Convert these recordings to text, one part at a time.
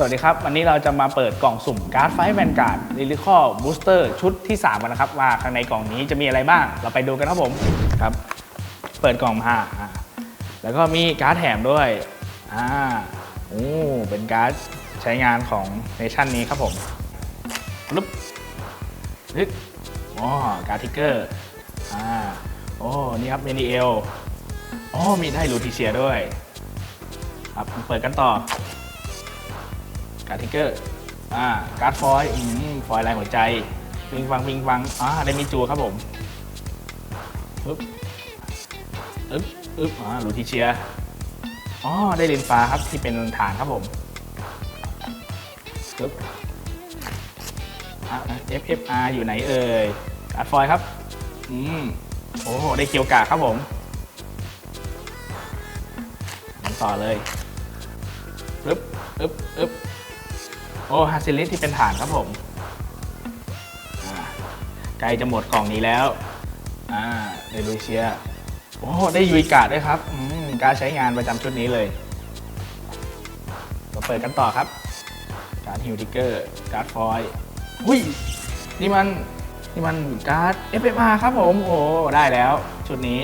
สวัสดีครับ วันนี้เราจะมาเปิดกล่องสุ่มการ์ดไฟแวนการ์ดลิลิคอบูสเตอร์ชุดที่ 3 กันนะครับ ว่าข้างในกล่องนี้จะมีอะไรบ้าง เราไปดูกันครับผมครับ เปิดกล่องมาอ่าแล้วก็มีการ์ดแถมด้วยอ่าโอ้เป็นการ์ดใช้งานของเนชั่นนี้ครับผมลุบนึกอ๋อการ์ดทิกเกอร์อ่าโอ้นี่ครับเมนิเอลอ๋อมีได้ลูติเชียด้วยครับเปิดกันต่อ การ์ดทิกเกอร์อ่าการ์ดฟอยล์อืมฟอยล์ลายหัวใจปิงฟังปิงฟังอ่าได้มีจูครับผมอึ๊บอึ๊บอึ๊บอ่าลูทิเชียอ๋อได้เลนฟ้าครับที่เป็นฐานครับผมอึ๊บอ่า FFR อยู่ไหนเอ่ยการ์ดฟอยล์ครับอืมโอ้โหได้เกียวกาครับผมต่อเลยอึ๊บอึ๊บอึ๊บ โอ้ฮาซิลิสที่เป็นฐานครับผมใกล้จะหมดกล่องนี้แล้วอ่าเดลูเชียโอ้ได้ยูอิกาด้วยครับการใช้งานประจำชุดนี้เลยมาเปิดกันต่อครับ การฮิวทิกเกอร์ การ์ดฟอยหุยนี่มัน นี่มันการ์ด FFR ครับผม โอ้ ได้แล้ว ชุดนี้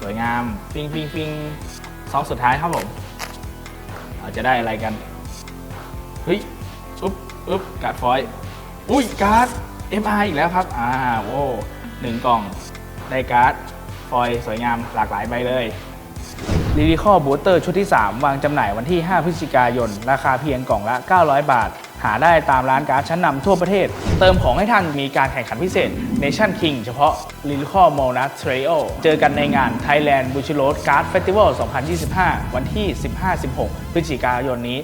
สวยงามฟิงฟิงฟิงซองสุดท้ายครับผม เราจะได้อะไรกัน เฮ้ย อุ๊บอุ๊บการ์ดฟอยล์อุ้ยการ์ด MR อีกแล้วครับ อ่าโว้หนึ่งกล่อง ได้การ์ด ฟอยล์สวยงามหลากหลายใบเลยลิลิคอบูเตอร์ชุดที่ 3 วางจำหน่ายวันที่ 5 พฤศจิกายน ราคาเพียงกล่องละ 900 บาท หาได้ตามร้านการ์ดชั้นนำทั่วประเทศ เติมของให้ท่านมีการแข่งขันพิเศษ Nation King เฉพาะ l i l i c o m o n a t r a o เจอกันในงาน Thailand b u c h i r o d Card Festival 2025 วันที่ 15-16 พฤศจิกายนนี้